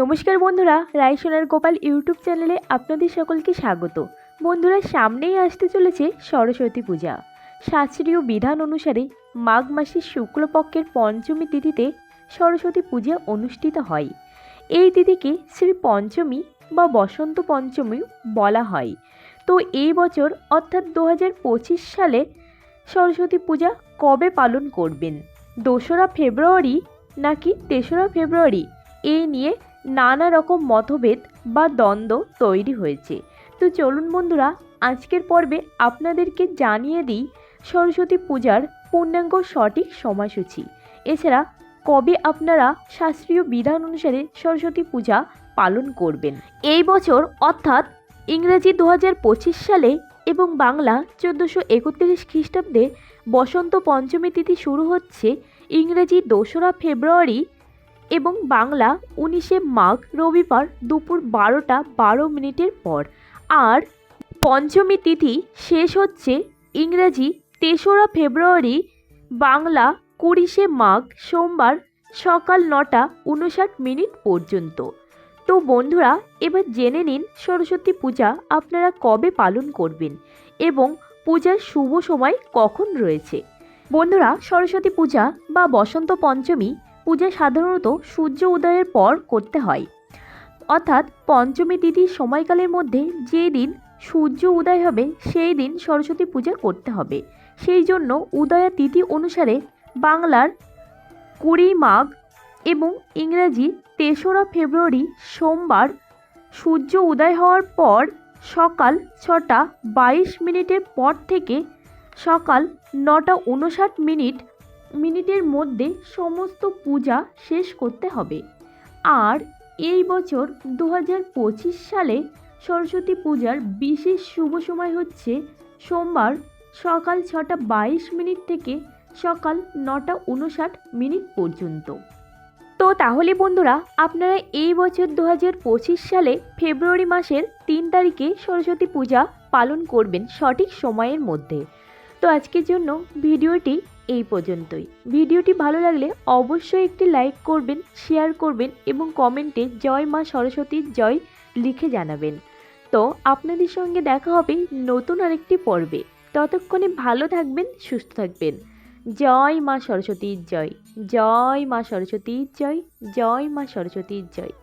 নমস্কার বন্ধুরা রায়সোনার গোপাল ইউটিউব চ্যানেলে আপনাদের সকলকে স্বাগত। বন্ধুরা, সামনেই আসতে চলেছে সরস্বতী পূজা। শাস্ত্রীয় বিধান অনুসারে মাঘ মাসের শুক্লপক্ষের পঞ্চমী তিথিতে সরস্বতী পূজা অনুষ্ঠিত হয়। এই তিথিকে শ্রী পঞ্চমী বা বসন্ত পঞ্চমী বলা হয়। তো এই বছর, অর্থাৎ দু হাজার পঁচিশ সালে সরস্বতী পূজা কবে পালন করবেন? দোসরা ফেব্রুয়ারি নাকি তেসরা ফেব্রুয়ারি? এই নিয়ে নানা রকম মতভেদ বা দ্বন্দ্ব তৈরি হয়েছে। তো চলুন বন্ধুরা, আজকের পর্বে আপনাদেরকে জানিয়ে দিই সরস্বতী পূজার পূর্ণাঙ্গ সঠিক সময়সূচি। এছাড়া, কবে আপনারা শাস্ত্রীয় বিধান অনুসারে সরস্বতী পূজা পালন করবেন? এই বছর অর্থাৎ ইংরেজি দু হাজার পঁচিশ সালে এবং বাংলা চোদ্দোশো একত্রিশ খ্রিস্টাব্দে বসন্ত পঞ্চমী তিথি শুরু হচ্ছে ইংরেজি দোসরা ফেব্রুয়ারি এবং বাংলা উনিশে মাঘ রবিবার দুপুর বারোটা বারো মিনিটের পর। আর পঞ্চমী তিথি শেষ হচ্ছে ইংরেজি তেসরা ফেব্রুয়ারি, বাংলা কুড়িশে মাঘ সোমবার সকাল নটা উনষাট মিনিট পর্যন্ত। তো বন্ধুরা, এবার জেনে নিন সরস্বতী পূজা আপনারা কবে পালন করবেন এবং পূজার শুভ সময় কখন রয়েছে? বন্ধুরা, সরস্বতী পূজা বা বসন্ত পঞ্চমী পূজা সাধারণত সূর্য উদয়ের পর করতে হয়। অর্থাৎ পঞ্চমী তিথির সময়কালের মধ্যে যে দিন সূর্য উদয় হবে, সেই দিন সরস্বতী পূজা করতে হবে। সেই জন্য উদয়া তিথি অনুসারে বাংলার কুড়ি মাঘ এবং ইংরাজি তেসরা ফেব্রুয়ারি সোমবার সূর্য উদয় হওয়ার পর সকাল ছটা বাইশ মিনিটের পর থেকে সকাল নটা উনষাট মিনিট মিনিটের মধ্যে সমস্ত পূজা শেষ করতে হবে। আর এই বছর দু হাজার পঁচিশ সালে সরস্বতী পূজার বিশেষ শুভ সময় হচ্ছে সোমবার সকাল ছটা বাইশ মিনিট থেকে সকাল নটা উনষাট মিনিট পর্যন্ত। তো তাহলে বন্ধুরা, আপনারা এই বছর দু হাজার পঁচিশ সালে ফেব্রুয়ারি মাসের তিন তারিখে সরস্বতী পূজা পালন করবেন সঠিক সময়ের মধ্যে। তো আজকের জন্য ভিডিওটি এই পর্যন্তই। ভিডিওটি ভালো লাগলে অবশ্যই একটি লাইক করবেন শেয়ার করবেন এবং কমেন্টে জয় মা সরস্বতীর জয় লিখে জানাবেন। তো আপনাদের সঙ্গে দেখা হবে নতুন আরেকটি পর্বে। ততক্ষণে ভালো থাকবেন, সুস্থ থাকবেন। জয় মা সরস্বতীর জয় জয় মা সরস্বতীর জয় জয় মা সরস্বতীর জয়।